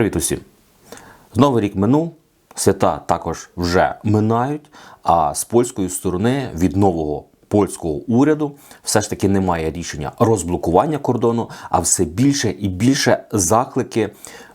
Привіт усім! Новий рік минув, свята також вже минають, а з польської сторони від нового польського уряду все ж таки немає рішення розблокування кордону, а все більше і більше заклики.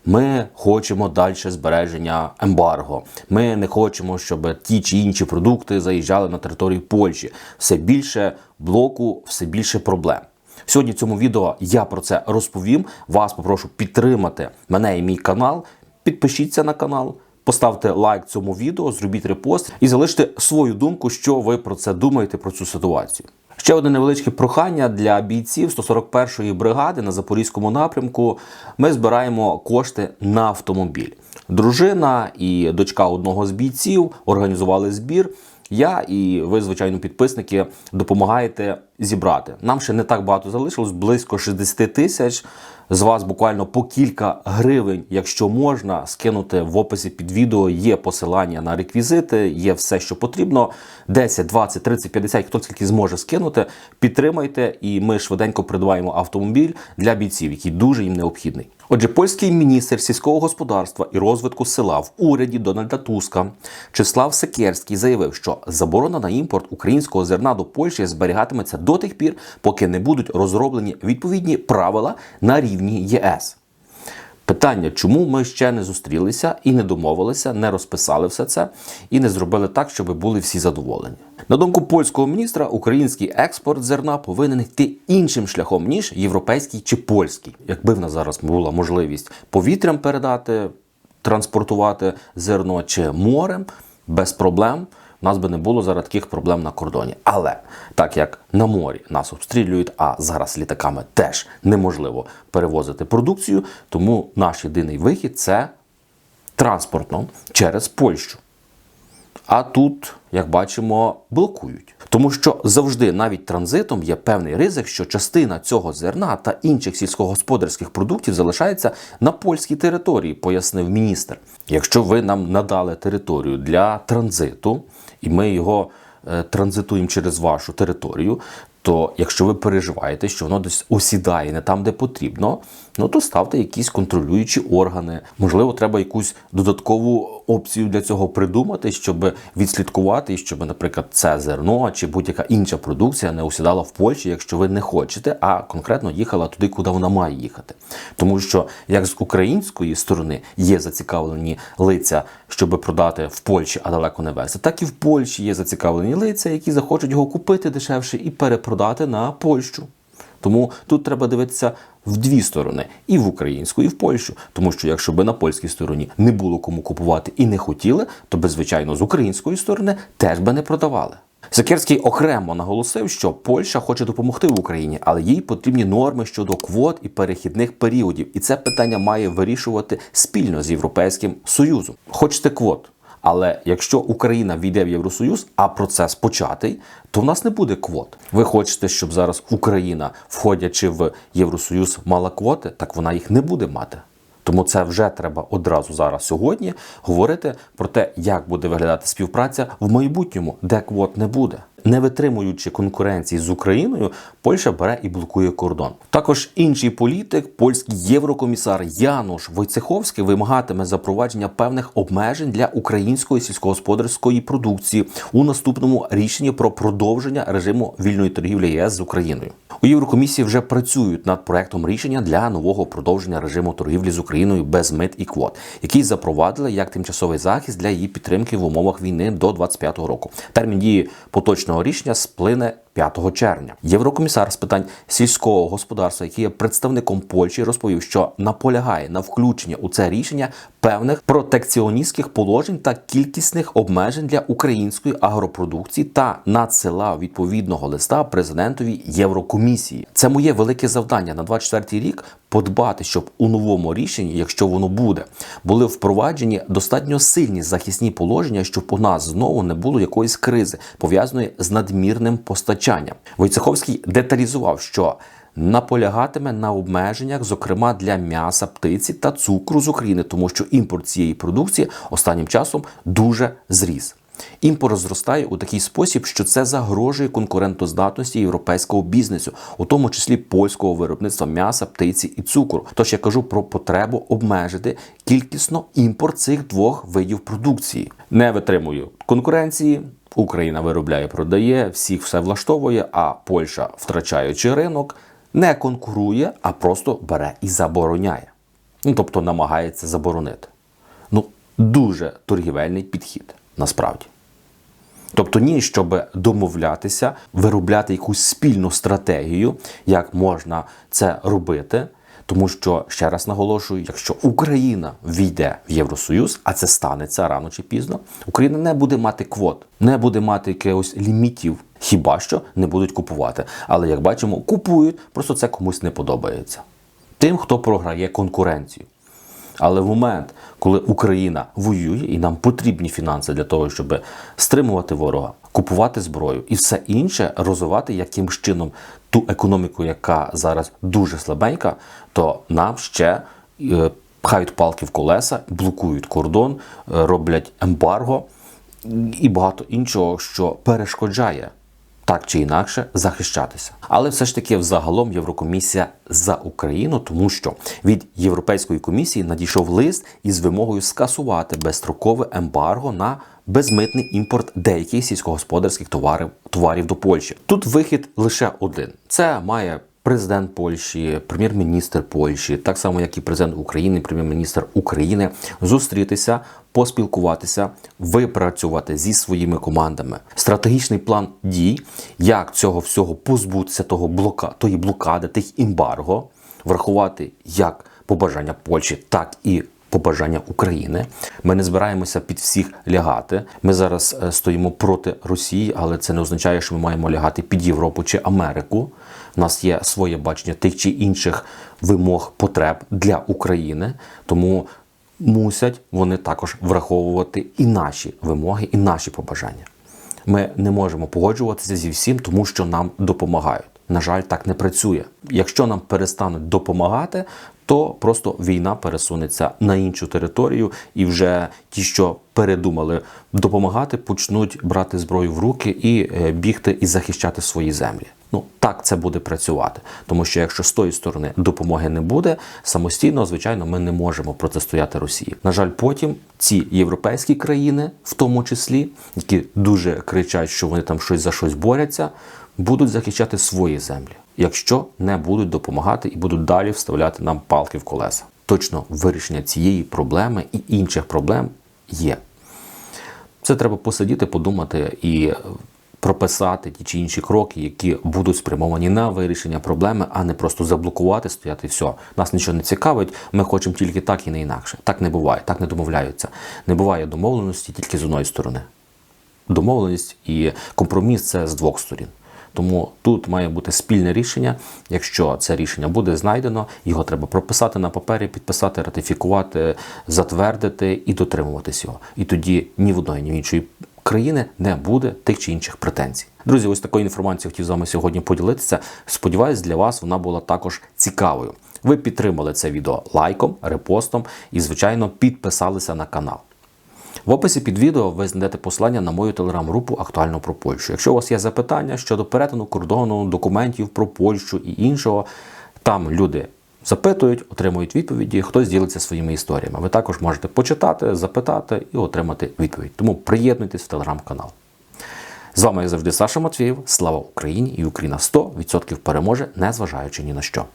Ми хочемо далі збереження ембарго. Ми не хочемо, щоб ті чи інші продукти заїжджали на територію Польщі. Все більше блоку, все більше проблем. Сьогодні в цьому відео я про це розповім. Вас попрошу підтримати мене і мій канал. Підпишіться на канал, поставте лайк цьому відео, зробіть репост і залиште свою думку, що ви про це думаєте про цю ситуацію. Ще одне невеличке прохання для бійців 141-ї бригади на запорізькому напрямку. Ми збираємо кошти на автомобіль. Дружина і дочка одного з бійців організували збір. Я і ви, звичайно, підписники, допомагаєте зібрати. Нам ще не так багато залишилось, близько 60 тисяч. З вас буквально по кілька гривень, якщо можна, скинути в описі під відео. Є посилання на реквізити, є все, що потрібно. 10, 20, 30, 50, хто тільки зможе скинути. Підтримайте, і ми швиденько придбаємо автомобіль для бійців, який дуже їм необхідний. Отже, польський міністр сільського господарства і розвитку села в уряді Дональда Туска Числав Секерський заявив, що заборона на імпорт українського зерна до Польщі зберігатиметься до тих пір, поки не будуть розроблені відповідні правила на рівні ЄС. Питання, чому ми ще не зустрілися і не домовилися, не розписали все це і не зробили так, щоб були всі задоволені. На думку польського міністра, український експорт зерна повинен йти іншим шляхом ніж європейський чи польський. Якби в нас зараз була можливість повітрям передати, транспортувати зерно чи морем без проблем. У нас би не було зараз таких проблем на кордоні. Але так як на морі нас обстрілюють, а зараз літаками теж неможливо перевозити продукцію, тому наш єдиний вихід це транспортно через Польщу. А тут, як бачимо, блокують. Тому що завжди навіть транзитом є певний ризик, що частина цього зерна та інших сільськогосподарських продуктів залишається на польській території, пояснив міністр. Якщо ви нам надали територію для транзиту, і ми його е, транзитуємо через вашу територію, то якщо ви переживаєте, що воно десь осідає не там, де потрібно, ну то ставте якісь контролюючі органи. Можливо, треба якусь додаткову опцію для цього придумати, щоб відслідкувати, щоб, наприклад, це зерно чи будь-яка інша продукція не осідала в Польщі, якщо ви не хочете, а конкретно їхала туди, куди вона має їхати. Тому що як з української сторони є зацікавлені лиця, щоб продати в Польщі, а далеко не везти, так і в Польщі є зацікавлені лиця, які захочуть його купити дешевше і перепродати на Польщу. Тому тут треба дивитися в дві сторони: і в українську, і в Польщу. Тому що якщо би на польській стороні не було кому купувати і не хотіли, то би, звичайно, з української сторони теж би не продавали. Сакерський окремо наголосив, що Польща хоче допомогти Україні, але їй потрібні норми щодо квот і перехідних періодів. І це питання має вирішувати спільно з Європейським Союзом. Хочете квот? Але якщо Україна війде в Євросоюз, а процес початий, то в нас не буде квот. Ви хочете, щоб зараз Україна, входячи в Євросоюз, мала квоти, так вона їх не буде мати. Тому це вже треба одразу зараз сьогодні говорити про те, як буде виглядати співпраця в майбутньому, де квот не буде. Не витримуючи конкуренції з Україною, Польща бере і блокує кордон. Також інший політик, польський єврокомісар Януш Войцеховський, вимагатиме запровадження певних обмежень для української сільськогосподарської продукції у наступному рішенні про продовження режиму вільної торгівлі ЄС з Україною. У Єврокомісії вже працюють над проектом рішення для нового продовження режиму торгівлі з Україною без мит і квот, який запровадили як тимчасовий захист для її підтримки в умовах війни до 25-го року. Термін дії поточного рішення сплине 5 червня. Єврокомісар з питань сільського господарства, який є представником Польщі, розповів, що наполягає на включення у це рішення певних протекціоністських положень та кількісних обмежень для української агропродукції та надсилав відповідного листа президентові Єврокомісії. Це моє велике завдання на 24 рік подбати, щоб у новому рішенні, якщо воно буде, були впроваджені достатньо сильні захисні положення, щоб у нас знову не було якоїсь кризи пов'язаної з надмірним постачанням. Войцеховський деталізував, що наполягатиме на обмеженнях, зокрема для м'яса, птиці та цукру з України, тому що імпорт цієї продукції останнім часом дуже зріс. Імпорт зростає у такий спосіб, що це загрожує конкурентоздатності європейського бізнесу, у тому числі польського виробництва м'яса, птиці і цукру. Тож я кажу про потребу обмежити кількісно імпорт цих двох видів продукції. Не витримую конкуренції. Україна виробляє, продає, всіх все влаштовує, а Польща, втрачаючи ринок, не конкурує, а просто бере і забороняє. Ну, тобто намагається заборонити. Ну, дуже торгівельний підхід, насправді. Тобто, ні, щоб домовлятися, виробляти якусь спільну стратегію, як можна це робити. Тому що ще раз наголошую, якщо Україна війде в Євросоюз, а це станеться рано чи пізно, Україна не буде мати квот, не буде мати якихось лімітів, хіба що не будуть купувати. Але як бачимо, купують, просто це комусь не подобається. Тим, хто програє конкуренцію. Але в момент, коли Україна воює і нам потрібні фінанси для того, щоб стримувати ворога, купувати зброю і все інше розвивати якимсь чином ту економіку, яка зараз дуже слабенька, то нам ще е, пхають палки в колеса, блокують кордон, е, роблять ембарго і багато іншого, що перешкоджає так чи інакше захищатися. Але все ж таки, взагалом, Єврокомісія за Україну, тому що від Європейської комісії надійшов лист із вимогою скасувати безстрокове ембарго на безмитний імпорт деяких сільськогосподарських товарів, товарів до Польщі. Тут вихід лише один: це має. Президент Польщі, прем'єр-міністр Польщі, так само як і президент України, прем'єр-міністр України, зустрітися, поспілкуватися, випрацювати зі своїми командами стратегічний план дій, як цього всього позбутися того блока, тої блокади, тих імбарго, врахувати як побажання Польщі, так і побажання України. Ми не збираємося під всіх лягати. Ми зараз е, стоїмо проти Росії, але це не означає, що ми маємо лягати під Європу чи Америку. У нас є своє бачення тих чи інших вимог потреб для України, тому мусять вони також враховувати і наші вимоги, і наші побажання. Ми не можемо погоджуватися зі всім, тому що нам допомагають. На жаль, так не працює. Якщо нам перестануть допомагати, то просто війна пересунеться на іншу територію, і вже ті, що передумали допомагати, почнуть брати зброю в руки і е, бігти і захищати свої землі. Ну так це буде працювати, тому що якщо з тої сторони допомоги не буде, самостійно, звичайно, ми не можемо протистояти Росії. На жаль, потім ці європейські країни, в тому числі, які дуже кричать, що вони там щось за щось борються, будуть захищати свої землі, якщо не будуть допомагати і будуть далі вставляти нам палки в колеса. Точно вирішення цієї проблеми і інших проблем є. Це треба посидіти, подумати і прописати ті чи інші кроки, які будуть спрямовані на вирішення проблеми, а не просто заблокувати, стояти все. Нас нічого не цікавить. Ми хочемо тільки так і не інакше. Так не буває, так не домовляються. Не буває домовленості тільки з одної сторони. Домовленість і компроміс це з двох сторін. Тому тут має бути спільне рішення. Якщо це рішення буде знайдено, його треба прописати на папері, підписати, ратифікувати, затвердити і дотримуватись його. І тоді ні в одної, ні в іншої країни не буде тих чи інших претензій. Друзі, ось такою інформацією хотів з вами сьогодні поділитися. Сподіваюсь, для вас вона була також цікавою. Ви підтримали це відео лайком, репостом і, звичайно, підписалися на канал. В описі під відео ви знайдете посилання на мою телеграм-групу актуально про Польщу. Якщо у вас є запитання щодо перетину кордону, документів про Польщу і іншого, там люди запитують, отримують відповіді, хтось ділиться своїми історіями. Ви також можете почитати, запитати і отримати відповідь. Тому приєднуйтесь в телеграм-канал. З вами як завжди Саша Матвієв. Слава Україні і Україна 100% переможе, незважаючи ні на що.